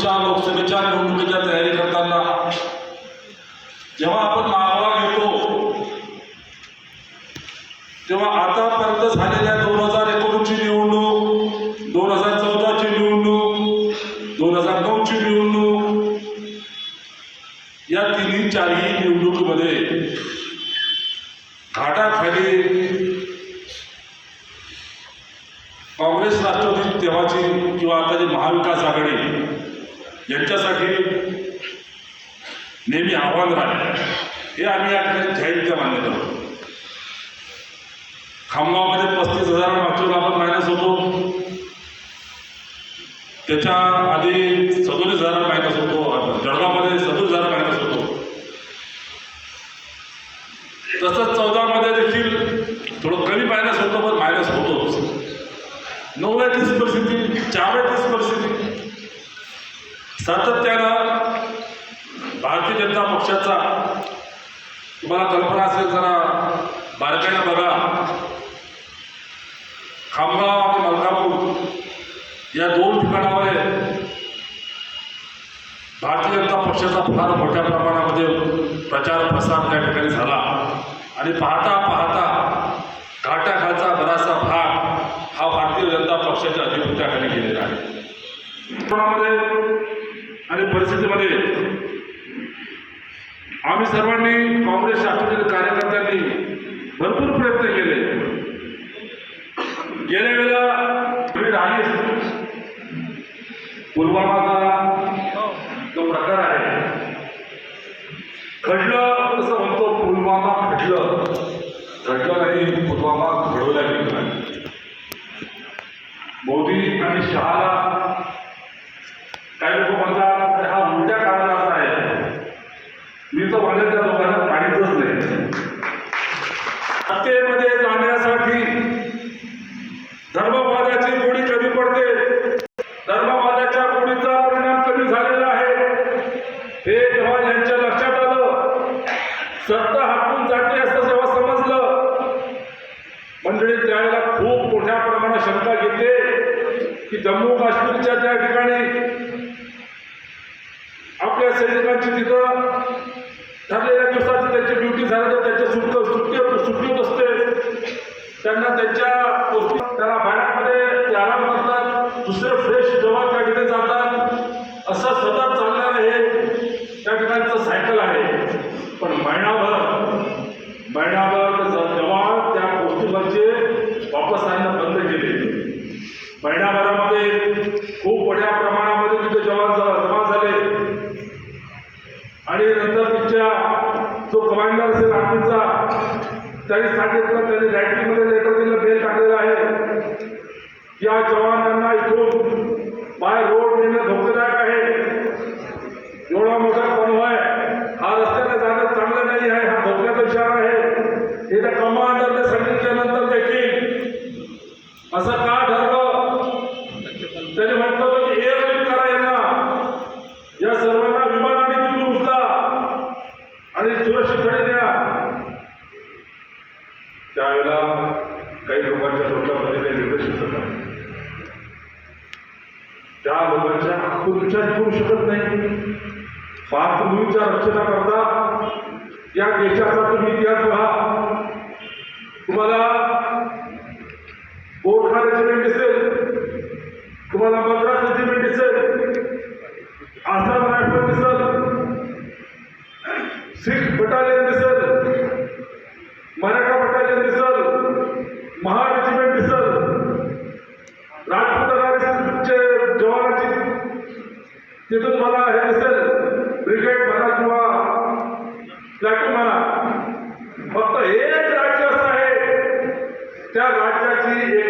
पुढच्या लोकसभेच्या निवडणुकीच्या तयारी करताना जेव्हा आपण मागोवा घेतो तेव्हा आतापर्यंत झालेल्या दोन हजार एकोणीसची निवडणूक दोन हजार चौदाची निवडणूक दोन हजार नऊची निवडणूक या तिन्ही चारही निवडणुकीमध्ये घाटाखाली काँग्रेस राष्ट्रवादी तेव्हाची किंवा आताची महाविकास आघाडी यांच्यासाठी नेहमी आव्हान राहिले. हे आम्ही या ठिकाणी जाहीररित्या मान्य खामगावमध्ये पस्तीस हजार मागच्या आपण मायनस होतो. त्याच्या आधी सदोतीस हजार मायनस होतो जळगावमध्ये सदोतीस हजार मायनस होतो तसंच चौदामध्ये देखील थोडं कमी मायनस होतं पण मायनस होतोच नवव्या तीस परिस्थिती चारव्या तीस परिस्थिती सातत्यानं भारतीय जनता पक्षाचा तुम्हाला कल्पना असेल जरा बारकाईनं बघा. खामगाव आणि मलकापूर या दोन ठिकाणावर भारतीय जनता पक्षाचा फार मोठ्या प्रमाणामध्ये प्रचार प्रसार त्या ठिकाणी झाला. आणि पाहता पाहता घाटाखालचा बराचसा भाग हा भारतीय जनता पक्षाच्या अधिकृत्याखाली गेलेला आहे. कोणामध्ये आणि परिस्थितीमध्ये आम्ही सर्वांनी काँग्रेस शासनातील कार्यकर्त्यांनी भरपूर प्रयत्न केले. गेल्या वेळेला तुम्ही राहिली पुलवामाचा जो प्रकार आहे घडलं तसं म्हणतो पुलवामा घडलं. घडलं नाही पुलवामा घडवला मोदी आणि शहाला काही लोक म्हणतात "अरे हा उलट्या कारणाचा आहे मी तर म्हणेन त्या लोकांना पाणीच नाही सत्तेमध्ये जाण्यासाठी धर्मवादाची गोडी कमी पडते धर्मवादाच्या गोडीचा परिणाम कमी झालेला आहे हे जेव्हा यांच्या लक्षात आलं सत्ता हाकून जाते असं जेव्हा समजलं मंडळी त्यावेळेला खूप मोठ्या घेतले की जम्मू काश्मीरच्या त्या ठिकाणी आपल्या सैनिकांची तिथं ठरलेल्या दिवसाची त्यांची ड्युटी झाली तर त्यांच्या सुट सुट्टी सुट्टी असते. त्यांना त्यांच्या गोष्टी त्याला बाहेरमध्ये ते आराम करतात दुसरे फ्रेश जवान त्या ठिकाणी जातात असं सतत चालणार आहे त्या ठिकाणचं सायकल आहे पण महिनाभर महिनाभर ते ज- जवान त्या गोष्टीवरचे वापस आणणं बंद केले महिनाभरामध्ये खूप मोठ्या प्रमाणामध्ये तिथे जवान जमा झाले. आणि नंतर तिच्या जो कमांडर असेल आर्मीचा त्याने सांगितलं त्याने रॅटिंगमध्ये लेटर दिलं बेल टाकलेलं आहे या जवानांना इथून बाय रोड नेणं धोकेदायक आहे एवढा मोठा कॉन्व्हॉय हा रस्त्याने जाणं चांगलं नाही आहे हा धोक्याचा इशारा आहे हे त्या कमांडरने सांगितल्यानंतर देखील असं का ठरलं त्याने म्हटलं होतं की एअर करा यांना या सर्वांना विमानाने तिथून उचला आणि सुरक्षितकडे न्या त्यावेळेला काही लोकांच्या डोक्यामध्ये काही निर्देश येत नाही त्या लोकांच्या आपण विचार करू शकत नाही मातृभूमीच्या रक्षणाकरता या देशाचा तुम्ही इतिहास पहा तुम्हाला तुम्हाला रेजिमेंट दिसेल तुम्हाला मद्रास रेजिमेंट दिसेल आसाम रायफल दिसेल सिख बटालियन दिसेल मराठा बटालियन दिसेल महा रेजिमेंट दिसेल राजपुताचे जवानाची तिथून मला हे दिसेल ब्रिगेड म्हणा किंवा प्लॅटून म्हणा फक्त एक राज्य असं आहे. त्या राज्याची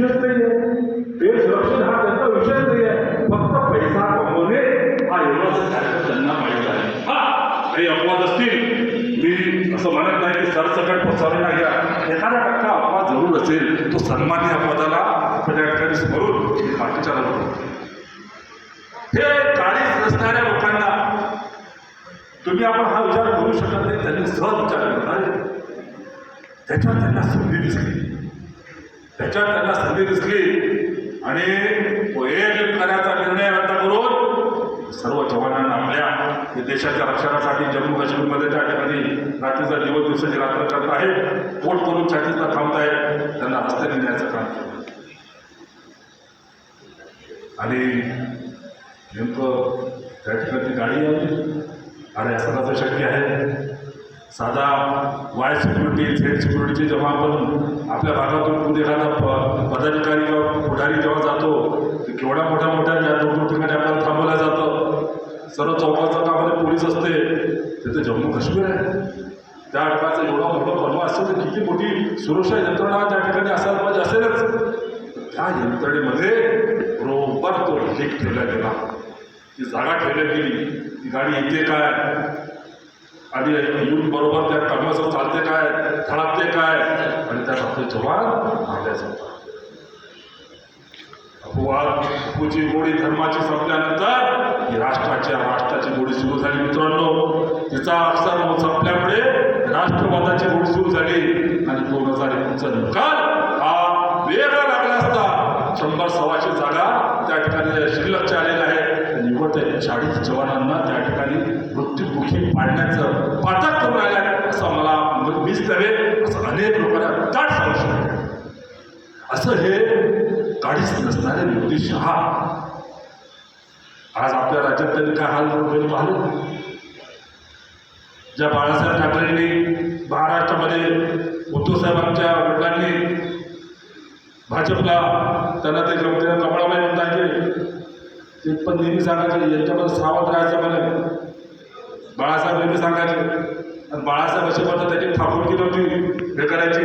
विषयच नाही आहे देश रक्षण हा त्यांचा विषयच नाही आहे फक्त पैसा कमवणे हा एवढाच कार्यक्रम त्यांना माहीत आहे. हा काही अपवाद असतील मी असं म्हणत नाही की सरसकट पसरवण्या घ्या एखादा टक्का अपवाद जरूर असेल तो सन्मान्य अपवादाला त्या ठिकाणी स्मरून बाकीच्या लोक हे चाळीस नसणाऱ्या लोकांना तुम्ही आपण हा विचार करू शकत नाही त्यांनी सहज विचार करता त्याच्यावर त्यांना संधी दिसली त्याच्यात त्यांना संधी दिसली. आणि तो एक निर्णय रद्द करून सर्व जवानांना आपल्या देशाच्या रक्षणासाठी जम्मू काश्मीरमध्ये त्या ठिकाणी रात्रीचा दिवस दिवसाची रात्र करत आहेत. पोट करून छातीचा थांबतायत. त्यांना रस्त्याने नेण्याचं काम केलं. आणि नेमकं त्या ठिकाणी गाडी आली. आणि असं कसं शक्य आहे? साधा वाय सिक्युरिटी झेड सिक्युरिटीचे जेव्हा आपण आपल्या भागातून कुठे एखादा प- पदाधिकारी किंवा पुढारी जेव्हा जातो ते केवढ्या मोठ्या मोठ्या ज्या दोन ठिकाणी आपल्याला थांबवलं जातं. सर्व चौकाचं कामामध्ये पोलीस असते. तिथे जम्मू काश्मीर आहे. त्या ठिकाणचं एवढा मोठा बनवा असेल तर किती मोठी सुरक्षा यंत्रणा त्या ठिकाणी असायला पाहिजे असेलच. त्या यंत्रणेमध्ये बरोबर तो ढीक ठेवला गेला ती जागा ठेवल्या गेली. ती गाडी येते काय? आणि येऊन बरोबर त्या कर्माचं चालते काय थळकते काय? आणि त्यात आपले जवान मारले जातात. अपवाद अपूची गोडी धर्माची संपल्यानंतर ही राष्ट्राच्या राष्ट्राची गोडी सुरू झाली. मित्रांनो तिचा अक्षर संपल्यामुळे राष्ट्रवादाची गोडी सुरू झाली. आणि दोन हजार एकोणचा निकाल हा वेगळा लागला असता. शंभर सव्वाशे जागा त्या ठिकाणी शिल्लकच्या आलेल्या आहेत. निवडत्या चाळीस जवानांना त्या ठिकाणी मृत्यूमुखी पाडण्याचं पातक करून राहिलं असं मला मीच नव्हे असं अनेक लोकांना दाट संशय असं हे काढीच नसणारे मोदी शहा आज आपल्या राज्यात त्यांनी काय हाल होईल पाहिलं? ज्या बाळासाहेब ठाकरेंनी महाराष्ट्रामध्ये उद्धवसाहेबांच्या वडिलांनी भाजपला त्यांना ते कमळाबाई म्हणता येते ते पण नेहमी सांगायचे यांच्यामध्ये सावध राहायचं म्हणे. बाळासाहेब नेहमी सांगायचे. आणि बाळासाहेब अशी म्हणतात त्याची केली नव्हती. हे करायची.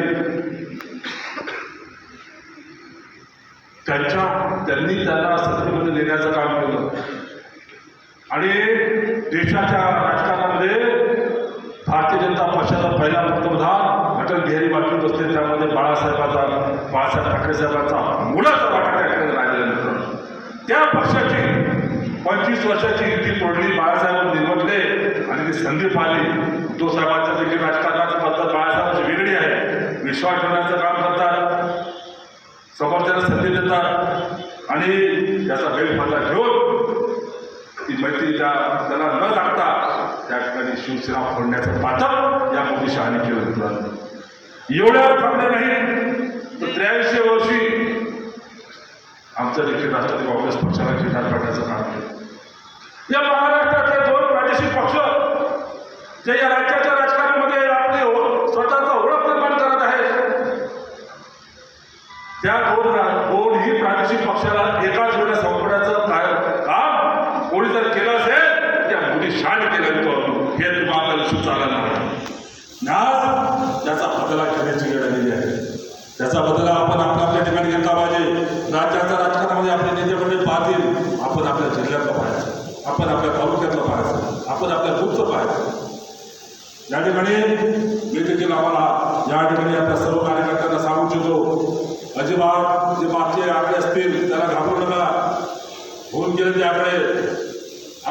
त्यांच्या त्यांनी त्याला सत्तेमध्ये नेण्याचं काम केलं. आणि देशाच्या राजकारणामध्ये भारतीय जनता पक्षाचा पहिला पंतप्रधान अटल बिहारी वाटून बसले. त्यामध्ये बाळासाहेबाचा बाळासाहेब ठाकरे साहेबांचा मुलाचा वाटा त्या ठिकाणी राहिलेला त्या पक्षाची पंचवीस वर्षाची युती तोडली. बाळासाहेब ती संधी पाहिली. तो साहेबांचं देखील राजकारणाची पद्धत बाळासाहेबांची वेगळी आहे विश्वास ठेवण्याचं काम करतात समोरच्याला संधी देतात आणि त्याचा गैरफायदा घेऊन ती मैत्री त्या त्याला न लागता त्या ठिकाणी शिवसेना फोडण्याचं पाठक या मोदी शहाने केलं होतं. एवढ्या थांबले नाही तर त्र्याऐंशी वर्षी आमचं देखील राष्ट्रवादी काँग्रेस पक्षाला खिंडार पाडण्याचं काम केलं. या महाराष्ट्रातले दोन प्रादेशिक पक्ष जे या राज्याच्या राजकारणामध्ये आपली हो- स्वतःचा ओळख निर्माण करत आहेत त्या दोन रा- दोनही प्रादेशिक पक्षाला एकाच वेळेला संपवण्याचं काय काम कोणी जर केलं असेल त्या मोदी शान केलं हे तुम्हाला लक्षात आलं नाही आज त्याचा बदला घेण्याची वेळ आलेली आहे त्याचा बदला आपण आपल्या आपल्या ठिकाणी घेतला पाहिजे राज्याच्या राजकारणामध्ये आपले नेते मंडळी पाहतील आपण आपल्या जिल्ह्यातलं पाहायचं आपण आपल्या तालुक्यातलं पाहायचं आपण आपल्या बुथचं पाहायचं या ठिकाणी मी देखील आम्हाला या ठिकाणी आपल्या सर्व कार्यकर्त्यांना सांगू इच्छितो. अजिबात जे मागचे आकडे असतील त्याला घाबरू नका. होऊन गेले ते आकडे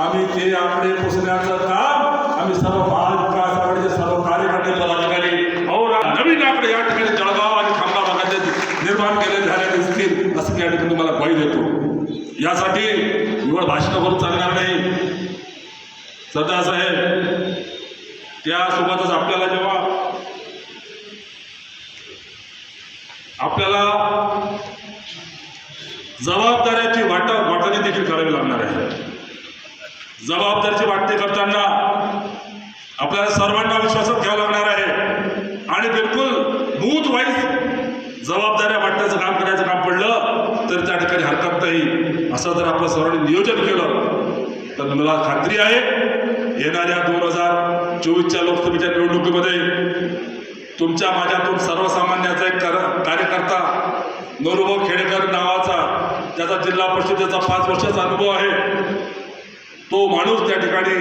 आम्ही ते आकडे पुसण्याचं काम आम्ही सर्व महाविकास आघाडीचे सर्व कार्यकर्ते पदाधिकारी और नवीन आकडे या ठिकाणी जळगाव आणि खामगाव भागात निर्माण केले झाले दिसतील असं या ठिकाणी तुम्हाला ग्वाही देतो. यासाठी निवड भाषण करून चालणार नाही. सरदार साहेब त्यासोबतच आपल्याला जेव्हा आपल्याला जबाबदाऱ्याची वाट वाटणी देखील करावी लागणार आहे. जबाबदारीची वाटणी करताना आपल्याला सर्वांना विश्वासात घ्यावं लागणार आहे. आणि बिलकुल बूथ वाईज जबाबदाऱ्या वाटण्याचं काम करायचं काम पडलं तर त्या ठिकाणी हरकत नाही. असं जर आपण सर्वांनी नियोजन केलं तर मला खात्री आहे येणाऱ्या दोन हजार चोवीसच्या लोकसभेच्या निवडणुकीमध्ये तुमच्या माझ्यातून सर्वसामान्याचा एक कर कार्यकर्ता नरुभाऊ खेडेकर नावाचा ज्याचा जिल्हा परिषदेचा पाच वर्षाचा अनुभव आहे तो माणूस त्या ठिकाणी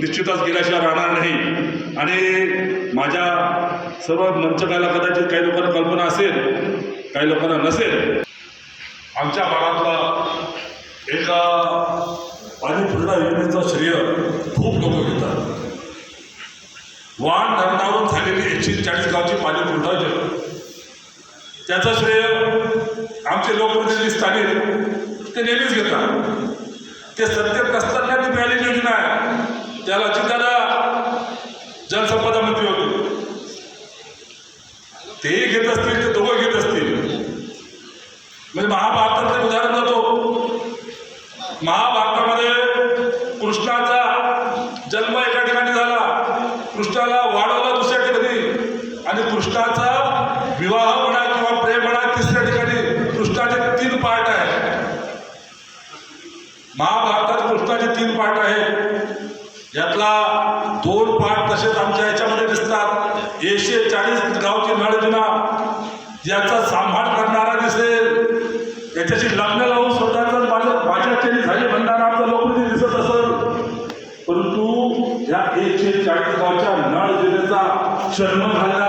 निश्चितच गेल्याशिवाय राहणार नाही. आणि माझ्या सर्व मंचकाला कदाचित काही लोकांना कल्पना असेल काही लोकांना नसेल आमच्या भागातला एका पाणी पूर्ण योजनेचं श्रेय खूप लोक घेतात. वाण धरणावर झालेली एकशे चाळीस गावची पाणी पुरवठा योजना त्याचं श्रेय आमचे लोकप्रतिनिधी स्थानिक ते नेहमीच घेतात. ते सत्तेत नसताना ती मिळालेली योजना आहे. त्याला जिल्ह्याला जलसंपदा मंत्री होते. तेही घेत असतील ते दोघं घेत असतील. म्हणजे महाभारताचं उदाहरण जातो महाभारत कृष्णाचा जन्म एका ठिकाणी झाला कृष्णाला वाढवला दुसऱ्या ठिकाणी आणि कृष्णाचा विवाह म्हणा किंवा प्रेम म्हणा तिसऱ्या ठिकाणी कृष्णाचे तीन पार्ट आहेत महाभारतात कृष्णाचे तीन पाठ आहेत. यातला दोन पाठ तसेच आमच्या याच्यामध्ये दिसतात. एकशे चाळीस गावची नळ याचा सांभाळ करणारा दिसेल. याच्याशी लग्न लावून स्वतःचा माझ्या माझ्याच्याने झाली म्हणणारा आमचा लोकप्रतिनिधी दिसत असेल. परंतु या एकशे चाळीस गावच्या नळ जिनेचा जन्म झाला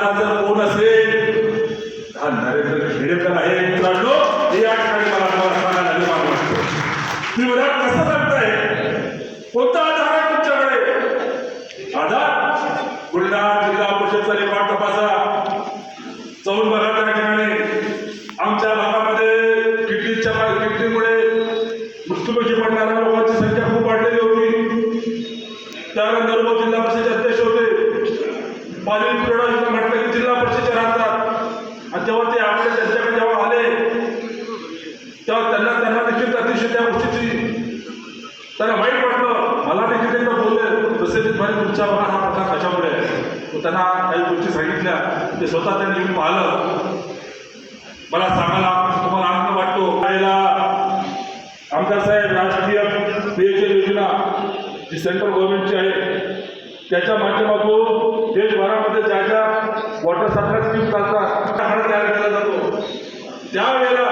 तुम्ही मला कसं सांगताय कोणता आधार आहे तुमच्याकडे? आधार? बुलढाणा जिल्हा परिषदचा रेकॉर्ड तपासा. चौन बघा त्या ठिकाणी आमच्या भागामध्ये किडनीच्या किडनीमुळे मृत्यूपैकी पडणाऱ्या लोकांची संख्या खूप वाढलेली होती. त्यानंतर मग जिल्हा परिषदेचे अध्यक्ष होते. पाणी पुरवठा म्हटलं की जिल्हा परिषदेचे राहतात. आणि तेव्हा ते आपले त्यांच्याकडे जेव्हा आले तेव्हा त्यांना त्यांना वाईट वाटलं मला देखील एकदा बोलले तसे भाई तुमच्या हा प्रकार कशामुळे? आहे त्यांना काही गोष्टी सांगितल्या ते स्वतः त्यांनी येऊन पाहिलं. मला सांगायला तुम्हाला आनंद वाटतो. पाहिला आमदार साहेब राष्ट्रीय पेयजल योजना जी सेंट्रल गव्हर्नमेंटची आहे त्याच्या माध्यमातून देशभरामध्ये ज्या ज्या वॉटर सप्लाय स्कीम चालतात तयार केला जातो. त्यावेळेला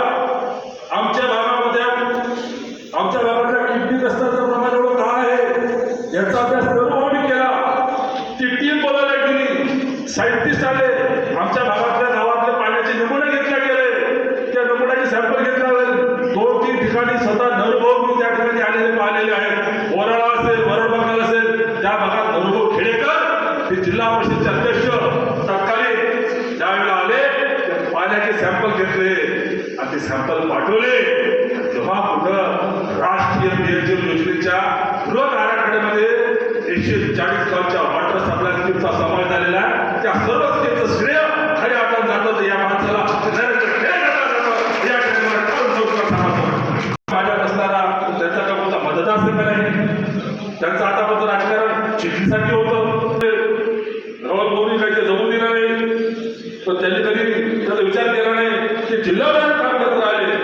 आमच्या आमच्या गेली आमच्या भागातल्या गावातले पाण्याचे नमुने घेतले गेले. त्या नमुन्याचे सॅम्पल घेतला दोन तीन ठिकाणी स्वतः नरभोग मी त्या ठिकाणी आलेले पाहिलेले आहेत. ओराळा असेल वरड बंगाल असेल त्या भागात नरभोग खेडेकर ते जिल्हा परिषदचे अध्यक्ष तत्कालीन ज्यावेळेला आले त्या पाण्याचे सॅम्पल घेतले आणि ते सॅम्पल पाठवले. तेव्हा कुठं राष्ट्रीय पेयजल योजनेच्या बृहत आराखड्यामध्ये एकशे चाळीस गावच्या वॉटर सप्लाय स्कीमचा समावेश त्यांचा नाही? त्यांचं आतापर्यंत राजकारण शेतीसाठी होतं. राहुल मोदी काही ते जमून दिलं नाही. तर त्यांनी कधी त्याचा विचार केला नाही. ते जिल्हावार काम करत राहिले.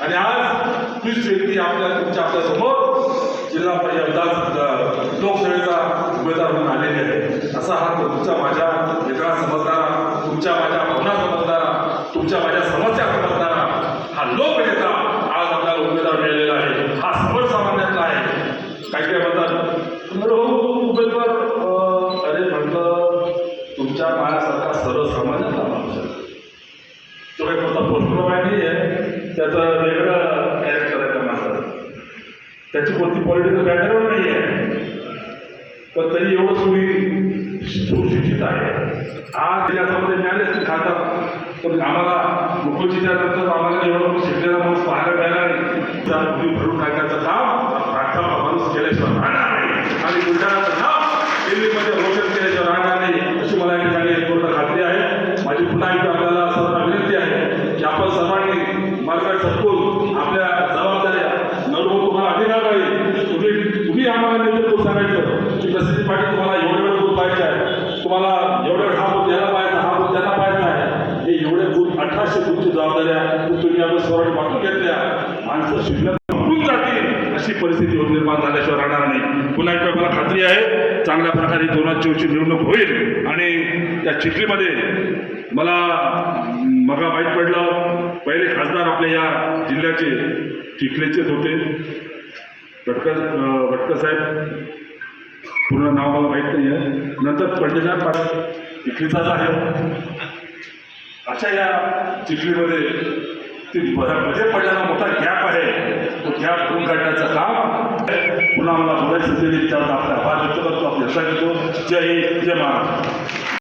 आणि आज तीच व्यक्ती आपल्या तुमच्या आपल्यासमोर जिल्हा परिषद आमदार उमेदवार म्हणून आलेले आहे असा हा तुमचा माझ्या वेगळा समजणारा तुमच्या माझ्या भावना समजणारा तुमच्या माझ्या समस्या समजणारा हा लोकनेता आज आपल्याला उमेदवार मिळालेला आहे. हा सर्वसामान्यातला आहे. काही काही म्हणतात हो, उमेदवार अरे म्हटलं तुमच्या माझ्यासारखा सर्वसामान्यातला माणूस आहे. तो काही कोणता पोस्टप्रमाणे नाही आहे त्याचं वेगळं कॅरेक्टर आहे त्या माणसाचं त्याची कोणती पॉलिटिकल बॅकग्राऊंड नाही आहे पण तरी एवढं सुरी सुशिक्षित आहे. आज याच्यामध्ये मिळाले म्हणजे खातात पण आम्हाला मुखर्जीच्या नंतर आम्हाला एवढं शिकलेला माणूस पाहायला मिळाला नाही त्या मुली भरून टाकायचं काम प्रार्थना माणूस केल्याशिवाय राहणार नाही. आणि बुलढाण्याचं नाव दिल्लीमध्ये रोशन केल्याशिवाय राहणार नाही अशी मला या ठिकाणी पूर्ण खात्री आहे. माझी पुन्हा एकदा आपल्याला सर्वांना विनंती आहे की आपण सर्वांनी मार्गात सरकून आपल्या जबाबदाऱ्या नवरू तुम्हाला अधिकार आहे तुम्ही तुम्ही आम्हाला नेतृत्व सांगायचं की प्रसिद्धी पाटील तुम्हाला एवढे वेळ बूथ पाहिजे आहे तुम्हाला एवढे वेळ हा बूथ याला पाहिजे हा बूथ त्याला पाहिजे आहे हे एवढे बूथ अठराशे बूथची जबाबदाऱ्या तर तुम्ही आपल्या सर्वांनी वाटून घेतल्या माणसं शिल्लक वापरून जातील अशी परिस्थिती निर्माण झाल्याशिवाय राहणार पुन्हा एकदा मला खात्री आहे चांगल्या प्रकारे दोन हजार चोवीसची निवडणूक होईल. आणि त्या चिखलीमध्ये मला मगा माहीत पडलं पहिले खासदार आपल्या या जिल्ह्याचे चिखलीचेच होते. भटकर अं, भटकर साहेब पूर्ण नाव मला माहीत नाही आहे. नंतर पंडितनाथ पाटील चिखलीचाच आहे. अशा या चिखलीमध्ये की मध्ये म्हणजे पडलेला मोठा गॅप आहे. तो गॅप भरून काढण्याचं काम पुन्हा मला बोलायचं संधी दिली त्यावर आपला आभार व्यक्त करतो आपल्या लक्षात घेतो जय हिंद जय महाराष्ट्र.